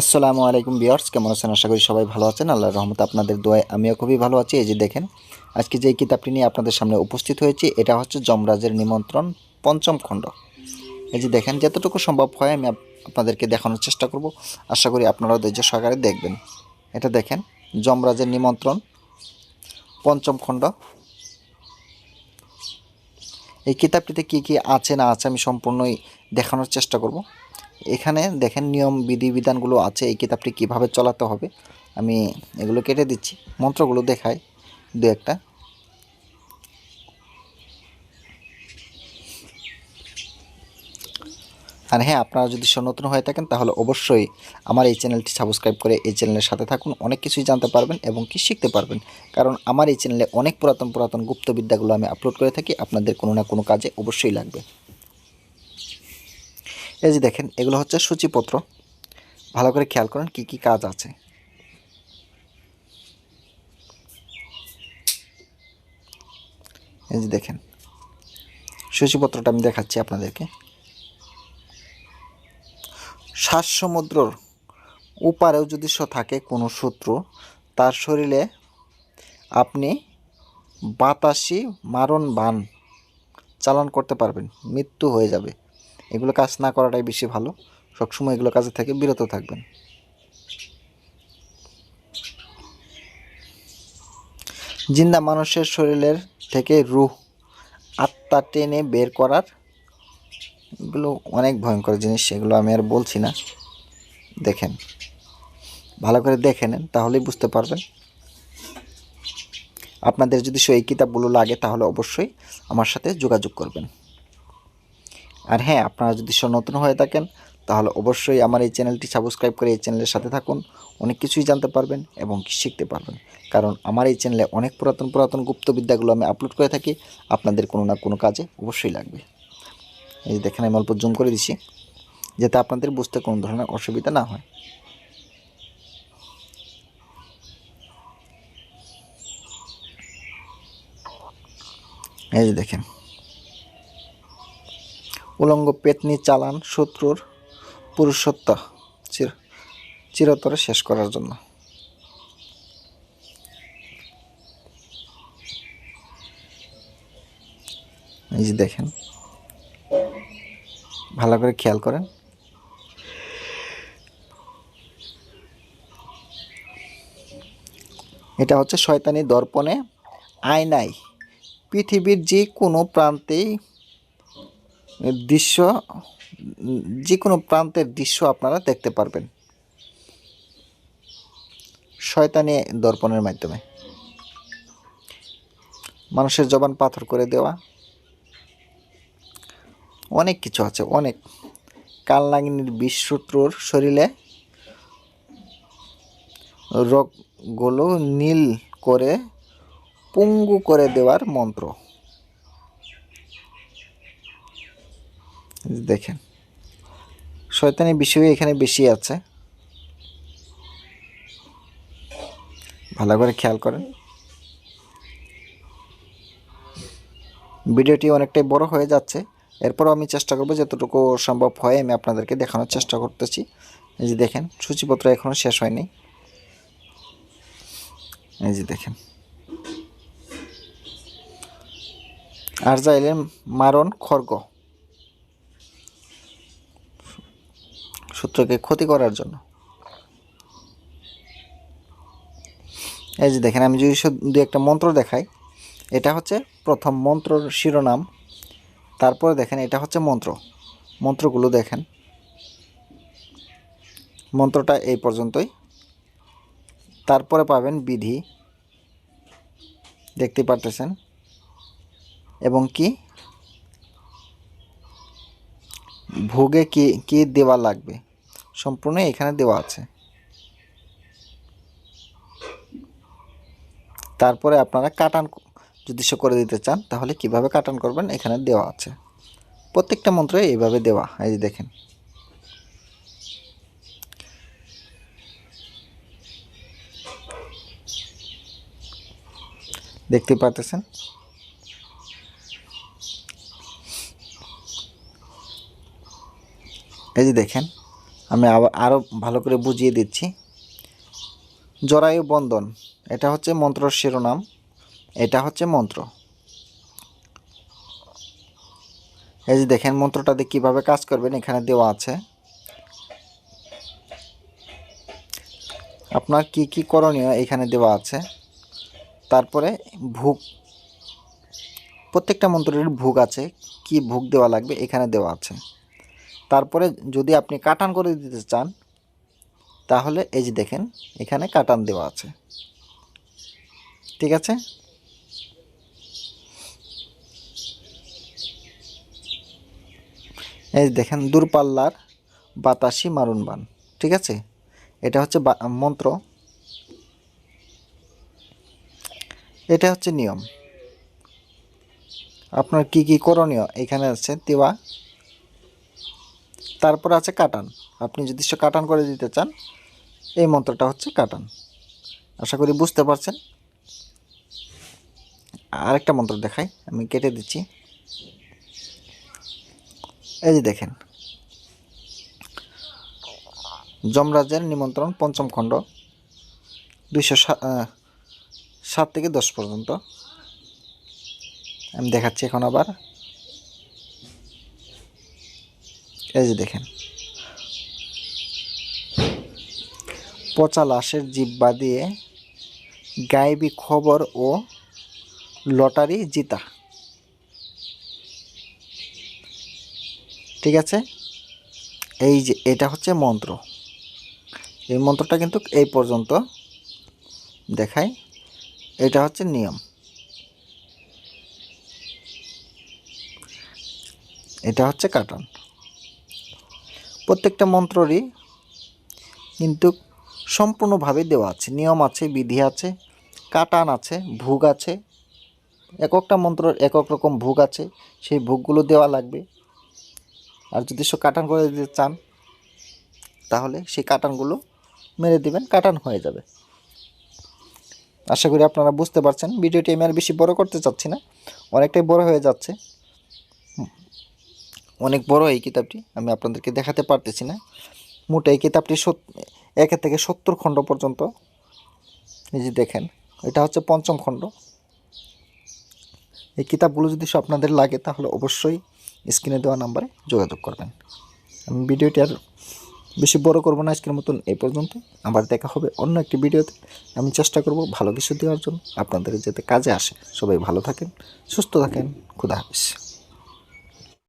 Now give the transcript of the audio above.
আসসালামু আলাইকুম বিয়ার্স কেমন আছেন? আশা করি সবাই ভালো আছেন। আল্লাহ রহমত আপনাদের দোয়ায় আমিও খুবই ভালো আছি। এই যে দেখেন, আজকে যে কিতাবটি নিয়ে আপনাদের সামনে উপস্থিত হয়েছি, এটা হচ্ছে যমরাজের নিমন্ত্রণ পঞ্চম খণ্ড। এই যে দেখেন, যতটুকু সম্ভব হয় আমি আপ- আপনাদেরকে দেখানোর চেষ্টা করব। আশা করি আপনারাও ধৈর্য সহকারে দেখবেন। এটা দেখেন, যমরাজের নিমন্ত্রণ পঞ্চম খণ্ড। এই কিতাবটিতে কি কি আছে না আছে আমি সম্পূর্ণই দেখানোর চেষ্টা করব। এখানে দেখেন নিয়ম বিধিবিধানগুলো আছে, এই কিতাবটি কীভাবে চলাতে হবে। আমি এগুলো কেটে দিচ্ছি, মন্ত্রগুলো দেখাই দু একটা। আর হ্যাঁ আপনারা যদি সব নতুন হয়ে থাকেন, তাহলে অবশ্যই আমার এই চ্যানেলটি সাবস্ক্রাইব করে এই চ্যানেলের সাথে থাকুন, অনেক কিছুই জানতে পারবেন এবং কি শিখতে পারবেন। কারণ আমার এই চ্যানেলে অনেক পুরাতন পুরাতন গুপ্তবিদ্যাগুলো আমি আপলোড করে থাকি, আপনাদের কোনো না কোনো কাজে অবশ্যই লাগবে। এই যে দেখেন, এগুলো হচ্ছে সূচিপত্র। ভালো করে খেয়াল করেন কি কি কাজ আছে। এই যে দেখেন, সূচিপত্রটা আমি দেখাচ্ছি আপনাদেরকে। শ্বাস সমুদ্রর উপারেও যদি থাকে কোনো শত্রু তার শরীরে আপনি বাতাসি মারণ বান চালান করতে পারবেন, মৃত্যু হয়ে যাবে। এগুলো কাজ না করাটাই বেশি ভালো। সবসময় এগুলো কাজে থেকে বিরত থাকবেন। জিন্দা মানুষের শরীরের থেকে রুহ, আত্মা টেনে বের করার এগুলো অনেক ভয়ঙ্কর জিনিস সেগুলো আমি আর বলছি না। দেখেন, ভালো করে দেখে নেন, তাহলেই বুঝতে পারবেন। আপনাদের যদি সেই কিতাবগুলো লাগে, তাহলে অবশ্যই আমার সাথে যোগাযোগ করবেন। আর হ্যাঁ আপনারা যদি নতুন হয়ে থাকেন, তাহলে অবশ্যই আমার এই চ্যানেলটি সাবস্ক্রাইব করে এই চ্যানেলের সাথে থাকুন। অনেক কিছুই জানতে পারবেন এবং শিখতে পারবেন। কারণ আমার এই চ্যানেলে অনেক পুরাতন পুরাতন গুপ্তবিদ্যাগুলো আমি আপলোড করে থাকি। আপনাদের কোনো না কোনো কাজে অবশ্যই লাগবে। এই যে দেখেন, আমি অল্প জুম করে দিছি, যাতে আপনাদের বুঝতে কোনো ধরনের অসুবিধা না হয়। এই যে দেখেন উলঙ্গ পেতনি চালান শত্রুর পুরুষত্ব চির চিরতরে শেষ করার জন্য। এই যে দেখেন। ভালো করে খেয়াল করেন। এটা হচ্ছে শয়তানি দর্পণে আয়নায় পৃথিবীর যে কোনো প্রান্তেই দৃশ্য যে কোনো প্রান্তের দৃশ্য আপনারা দেখতে পারবেন। শয়তানি দর্পণের মাধ্যমে। মানুষের জবান পাথর করে দেওয়া। অনেক কিছু আছে, অনেক। কালনাগিনীর বিষশত্রুর শরীরে রোগগুলো নীল করে, পুঙ্গু করে দেওয়ার মন্ত্র। দেখেন। শয়তানি বিষয় এখানে বেশি আছে। ভালো করে খেয়াল করেন। ভিডিওটি অনেকটাই বড় হয়ে যাচ্ছে। এরপরও আমি চেষ্টা করব যতটুকু সম্ভব হয় আমি আপনাদেরকে দেখানোর চেষ্টা করতেছি। এই যে দেখেন, সূচিপত্র এখনও শেষ হয়নি। এই যে দেখেন। আর যাইলেন মারণ খর্গ সূত্রকে ক্ষতি করার জন্য। এই যে দেখেন, আমি যদি দু একটা মন্ত্র দেখাই, এটা হচ্ছে প্রথম মন্ত্রর শিরোনাম, তারপরে দেখেন এটা হচ্ছে মন্ত্র। মন্ত্রগুলো দেখেন। মন্ত্রটা এই পর্যন্তই। তারপরে পাবেন বিধি। দেখতে পারতেছেন? এবং কি? ভোগে কি কি দেওয়া লাগবে? সম্পূর্ণ এখানে দেওয়া আছে। তারপরে আপনারা কাটান যদি সে করে দিতে চান, তাহলে কীভাবে কাটান করবেন এখানে দেওয়া আছে। প্রত্যেকটা মন্ত্রে এইভাবে দেওয়া, এই যে দেখেন। দেখতে পারতেছেন? এই যে দেখেন। আমি আরও ভালো করে বুঝিয়ে দিচ্ছি। জরায়ু বন্ধন, এটা হচ্ছে মন্ত্রর শিরোনাম। এটা হচ্ছে মন্ত্র। এই যে দেখেন মন্ত্রটাতে কীভাবে কাজ করবেন, এখানে দেওয়া আছে। আপনার কি কি করণীয়, এখানে দেওয়া আছে। তারপরে ভোগ, প্রত্যেকটা মন্ত্রের ভোগ আছে। কি ভোগ দেওয়া লাগবে, এখানে দেওয়া আছে। তারপরে যদি আপনি কাটান করে দিতে চান, তাহলে এই যে দেখেন, এখানে কাটান দেওয়া আছে। ঠিক আছে? এই দেখেন, দূরপাল্লার বাতাসি মারুন বান। ঠিক আছে? এটা হচ্ছে মন্ত্র। এটা হচ্ছে নিয়ম। আপনার কি কি করণীয়? এখানে আছে দেওয়া তারপর আছে কাটান। আপনি যদি সে কাটান করে দিতে চান, এই মন্ত্রটা হচ্ছে কাটান। আশা করি বুঝতে পারছেন। আরেকটা মন্ত্র দেখাই, আমি কেটে দিচ্ছি। এই যে দেখেন। যমরাজের নিমন্ত্রণ পঞ্চম খণ্ড, দুইশো সাত থেকে দশ পর্যন্ত। আমি দেখাচ্ছি এখন আবার। এই যে দেখেন। পচা লাশের জিব্বা দিয়ে গায়েবী খবর ও লটারি জিতা। ঠিক আছে? এই যে, এটা হচ্ছে মন্ত্র। এই মন্ত্রটা কিন্তু এই পর্যন্ত দেখায়। এটা হচ্ছে নিয়ম। এটা হচ্ছে কাটান। প্রত্যেকটা মন্ত্ররই কিন্তু সম্পূর্ণভাবে দেওয়া আছে। নিয়ম আছে, বিধি আছে, কাটান আছে, ভোগ আছে। এক একটা মন্ত্রের এক রকম ভোগ আছে, সেই ভোগগুলো দেওয়া লাগবে। আর যদি সে কাটান করে দিতে চান, তাহলে সেই কাটানগুলো মেরে দিবেন, কাটান হয়ে যাবে। আশা করি আপনারা বুঝতে পারছেন। ভিডিওটি আমি আর বেশি বড় করতে চাচ্ছি না। অনেকটাই বড় হয়ে যাচ্ছে। অনেক বড় এই কিতাবটি আমি আপনাদেরকে দেখাতে পারতেছি না। মোট এই কিতাবটি একের থেকে সত্তর খণ্ড পর্যন্ত। এই যে দেখেন, এটা হচ্ছে পঞ্চম খণ্ড। এই কিতাবগুলো যদি সব আপনাদের লাগে, তাহলে অবশ্যই স্ক্রিনে দেওয়া নাম্বারে যোগাযোগ করবেন। আমি ভিডিওটি আর বেশি বড় করব না, আজকের মতন এই পর্যন্ত। আবার দেখা হবে অন্য একটি ভিডিওতে। আমি চেষ্টা করব ভালো কিছু দেওয়ার জন্য। আপনাদের যাতে কাজে আসে। সবাই ভালো থাকেন, সুস্থ থাকেন। খুদা হাফিজ।